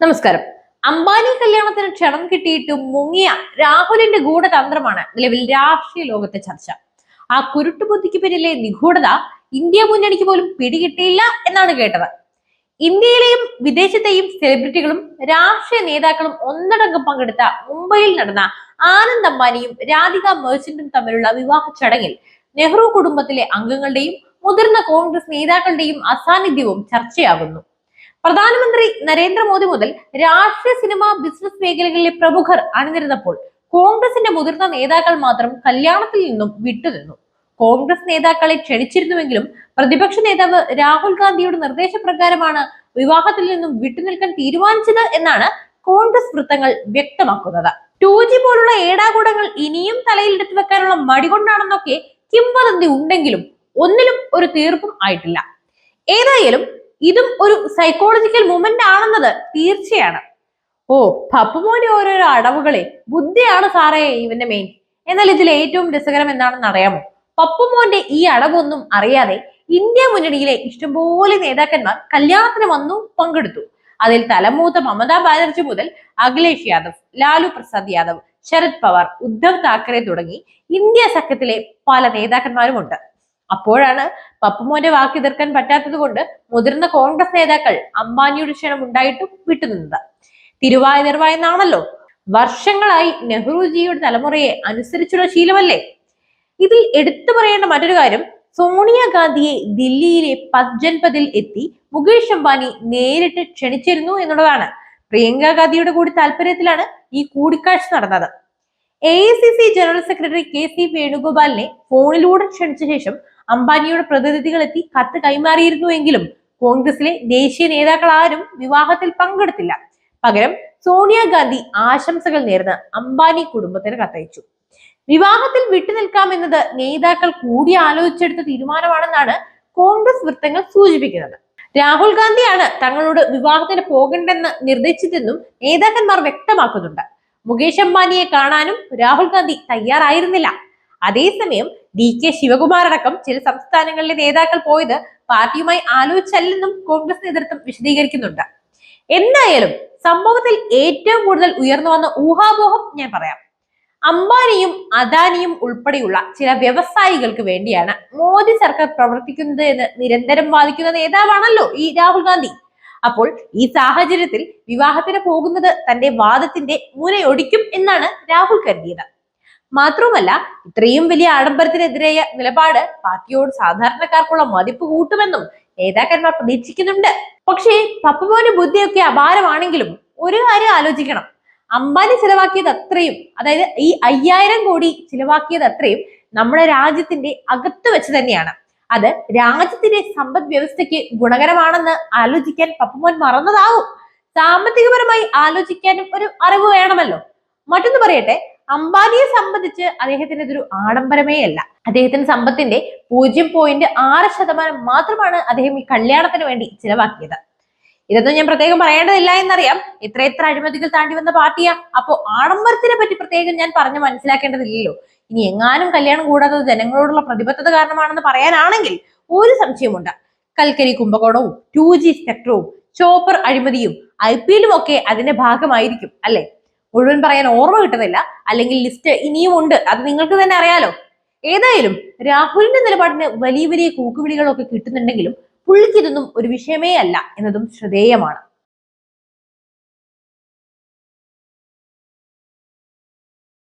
നമസ്കാരം. അംബാനി കല്യാണത്തിന് ക്ഷണം കിട്ടിയിട്ടും മുങ്ങിയ രാഹുലിന്റെ ഗൂഢതന്ത്രമാണ് നിലവിൽ രാഷ്ട്രീയ ലോകത്തെ ചർച്ച. ആ കുരുട്ടുബുദ്ധിക്ക് പിന്നിലെ നിഗൂഢത ഇന്ത്യ മുന്നണിക്ക് പോലും പിടികിട്ടിയില്ല എന്നാണ് കേട്ടത്. ഇന്ത്യയിലെയും വിദേശത്തെയും സെലിബ്രിറ്റികളും രാഷ്ട്രീയ നേതാക്കളും ഒന്നടങ്കം പങ്കെടുത്ത മുംബൈയിൽ നടന്ന ആനന്ദ് അംബാനിയും രാധിക മെർച്ചന്റും തമ്മിലുള്ള വിവാഹ ചടങ്ങിൽ നെഹ്റു കുടുംബത്തിലെ അംഗങ്ങളുടെയും മുതിർന്ന കോൺഗ്രസ് നേതാക്കളുടെയും അസാന്നിധ്യവും ചർച്ചയാകുന്നു. പ്രധാനമന്ത്രി നരേന്ദ്രമോദി മുതൽ രാഷ്ട്രീയ സിനിമ ബിസിനസ് മേഖലകളിലെ പ്രമുഖർ അണിനിരുന്നപ്പോൾ കോൺഗ്രസിന്റെ മുതിർന്ന നേതാക്കൾ മാത്രം കല്യാണത്തിൽ നിന്നും വിട്ടുനിന്നു. കോൺഗ്രസ് നേതാക്കളെ ക്ഷണിച്ചിരുന്നുവെങ്കിലും പ്രതിപക്ഷ നേതാവ് രാഹുൽ ഗാന്ധിയുടെ നിർദ്ദേശപ്രകാരമാണ് വിവാഹത്തിൽ നിന്നും വിട്ടുനിൽക്കാൻ തീരുമാനിച്ചത് എന്നാണ് കോൺഗ്രസ് വൃത്തങ്ങൾ വ്യക്തമാക്കുന്നത്. ടു ജി പോലുള്ള ഏടാകൂടങ്ങൾ ഇനിയും തലയിലെടുത്തു വെക്കാനുള്ള മടി കൊണ്ടാണെന്നൊക്കെ കിംവദന്തി ഉണ്ടെങ്കിലും ഒന്നിലും ഒരു തീർപ്പും ആയിട്ടില്ല. ഏതായാലും ഇതും ഒരു സൈക്കോളജിക്കൽ മൂമെന്റ് ആണെന്നത് തീർച്ചയാണ്. ഓ പപ്പുമോന്റെ ഓരോരോ അടവുകളെ ബുദ്ധിയാണ് സാറേ ഇവന്റെ മെയിൻ എന്നാൽ ഇതിൽ ഏറ്റവും രസകരം എന്താണെന്ന് അറിയാമോ? പപ്പുമോന്റെ ഈ അടവൊന്നും അറിയാതെ ഇന്ത്യ മുന്നണിയിലെ ഇഷ്ടംപോലെ നേതാക്കന്മാർ കല്യാണത്തിന് വന്നു പങ്കെടുത്തു. അതിൽ തലമൂത്ത മമതാ ബാനർജി മുതൽ അഖിലേഷ് യാദവ് ലാലു പ്രസാദ് യാദവ് ശരത് പവാർ ഉദ്ധവ് താക്കറെ തുടങ്ങി ഇന്ത്യ സഖ്യത്തിലെ പല നേതാക്കന്മാരുമുണ്ട്. അപ്പോഴാണ് പപ്പുമോന്റെ വാക്ക് എതിർക്കാൻ പറ്റാത്തത് കൊണ്ട് മുതിർന്ന കോൺഗ്രസ് നേതാക്കൾ അംബാനിയുടെ ക്ഷണം ഉണ്ടായിട്ടും വിട്ടുനിന്നത്. തിരുവായ നിർവായെന്നാണല്ലോ വർഷങ്ങളായി നെഹ്റുജിയുടെ തലമുറയെ അനുസരിച്ചുള്ള ശീലമല്ലേ? ഇതിൽ എടുത്തു പറയേണ്ട മറ്റൊരു കാര്യം സോണിയാഗാന്ധിയെ ദില്ലിയിലെ പജ്ജൻപതിൽ എത്തി മുകേഷ് അംബാനി നേരിട്ട് ക്ഷണിച്ചിരുന്നു എന്നുള്ളതാണ്. പ്രിയങ്ക ഗാന്ധിയുടെ കൂടി താല്പര്യത്തിലാണ് ഈ കൂടിക്കാഴ്ച നടന്നത്. A general secretary K C വേണുഗോപാലിനെ ഫോണിലൂടെ ക്ഷണിച്ച ശേഷം അംബാനിയുടെ പ്രതിനിധികൾ എത്തി കത്ത് കൈമാറിയിരുന്നുവെങ്കിലും കോൺഗ്രസിലെ ദേശീയ നേതാക്കൾ ആരും വിവാഹത്തിൽ പങ്കെടുത്തില്ല. പകരം സോണിയാഗാന്ധി ആശംസകൾ നേർന്ന് അംബാനി കുടുംബത്തിന് കത്തയച്ചു. വിവാഹത്തിൽ വിട്ടുനിൽക്കാമെന്നത് നേതാക്കൾ കൂടി ആലോചിച്ചെടുത്ത തീരുമാനമാണെന്നാണ് കോൺഗ്രസ് വൃത്തങ്ങൾ സൂചിപ്പിക്കുന്നത്. രാഹുൽ ഗാന്ധിയാണ് തങ്ങളോട് വിവാഹത്തിന് പോകണ്ടെന്ന് നിർദ്ദേശിച്ചതെന്നും നേതാക്കന്മാർ വ്യക്തമാക്കുന്നുണ്ട്. മുകേഷ് അംബാനിയെ കാണാനും രാഹുൽ ഗാന്ധി തയ്യാറായിരുന്നില്ല. അതേസമയം ഡി കെ ശിവകുമാർ അടക്കം ചില സംസ്ഥാനങ്ങളിലെ നേതാക്കൾ പോയത് പാർട്ടിയുമായി ആലോചിച്ചല്ലെന്നും കോൺഗ്രസ് നേതൃത്വം വിശദീകരിക്കുന്നുണ്ട്. എന്തായാലും സംഭവത്തിൽ ഏറ്റവും കൂടുതൽ ഉയർന്നു വന്ന ഊഹാപോഹം ഞാൻ പറയാം. അംബാനിയും അദാനിയും ഉൾപ്പെടെയുള്ള ചില വ്യവസായികൾക്ക് വേണ്ടിയാണ് മോദി സർക്കാർ പ്രവർത്തിക്കുന്നത് എന്ന് നിരന്തരം വാദിക്കുന്ന നേതാവാണല്ലോ ഈ രാഹുൽ ഗാന്ധി. അപ്പോൾ ഈ സാഹചര്യത്തിൽ വിവാഹത്തിന് പോകുന്നത് തന്റെ വാദത്തിന്റെ മുനയൊടിക്കും എന്നാണ് രാഹുൽ കരുതിയത്. മാത്രവുമല്ല ഇത്രയും വലിയ ആഡംബരത്തിനെതിരായ നിലപാട് പാർട്ടിയോട് സാധാരണക്കാർക്കുള്ള മതിപ്പ് കൂട്ടുമെന്നും നേതാക്കന്മാർ പ്രതീക്ഷിക്കുന്നുണ്ട്. പക്ഷേ പപ്പുമോന് ബുദ്ധിയൊക്കെ അപാരമാണെങ്കിലും ഒരു കാര്യം ആലോചിക്കണം. അംബാനി ചിലവാക്കിയത് അത്രയും അതായത് ഈ അയ്യായിരം കോടി ചിലവാക്കിയത് അത്രയും നമ്മുടെ രാജ്യത്തിന്റെ അകത്ത് വെച്ച് തന്നെയാണ്. അത് രാജ്യത്തിന്റെ സമ്പദ് വ്യവസ്ഥയ്ക്ക് ഗുണകരമാണെന്ന് ആലോചിക്കാൻ പപ്പുമോൻ മറന്നതാവും. സാമ്പത്തികപരമായി ആലോചിക്കാനും ഒരു അറിവ് വേണമല്ലോ. മറ്റൊന്ന് പറയട്ടെ അംബാനിയെ സംബന്ധിച്ച് അദ്ദേഹത്തിന് ഇതൊരു ആഡംബരമേ അല്ല. അദ്ദേഹത്തിന്റെ സമ്പത്തിന്റെ പൂജ്യം പോയിന്റ് ആറ് ശതമാനം മാത്രമാണ് അദ്ദേഹം ഈ കല്യാണത്തിന് വേണ്ടി ചിലവാക്കിയത്. ഇതൊന്നും ഞാൻ പ്രത്യേകം പറയേണ്ടതില്ല എന്നറിയാം. എത്ര എത്ര അഴിമതികൾ താണ്ടി വന്ന പാർട്ടിയാ. അപ്പോ ആഡംബരത്തിനെ പറ്റി പ്രത്യേകം ഞാൻ പറഞ്ഞു മനസ്സിലാക്കേണ്ടതില്ലല്ലോ. ഇനി എങ്ങാനും കല്യാണം കൂടാതെ ജനങ്ങളോടുള്ള പ്രതിബദ്ധത കാരണമാണെന്ന് പറയാനാണെങ്കിൽ ഒരു സംശയമുണ്ട്. കൽക്കരി കുംഭകോണവും ടു ജി സ്പെക്ട്രവും ചോപ്പർ അഴിമതിയും ഐ പി എല്ലും ഒക്കെ അതിന്റെ ഭാഗമായിരിക്കും അല്ലെ? മുഴുവൻ പറയാൻ ഓർമ്മ കിട്ടുന്നില്ല. അല്ലെങ്കിൽ ലിസ്റ്റ് ഇനിയും ഉണ്ട്. അത് നിങ്ങൾക്ക് തന്നെ അറിയാലോ. ഏതായാലും രാഹുലിന്റെ നിലപാടിന് വലിയ വലിയ കൂക്കുവിളികളൊക്കെ കിട്ടുന്നുണ്ടെങ്കിലും പുള്ളിക്ക് ഇതൊന്നും ഒരു വിഷയമേ അല്ല എന്നതും ശ്രദ്ധേയമാണ്.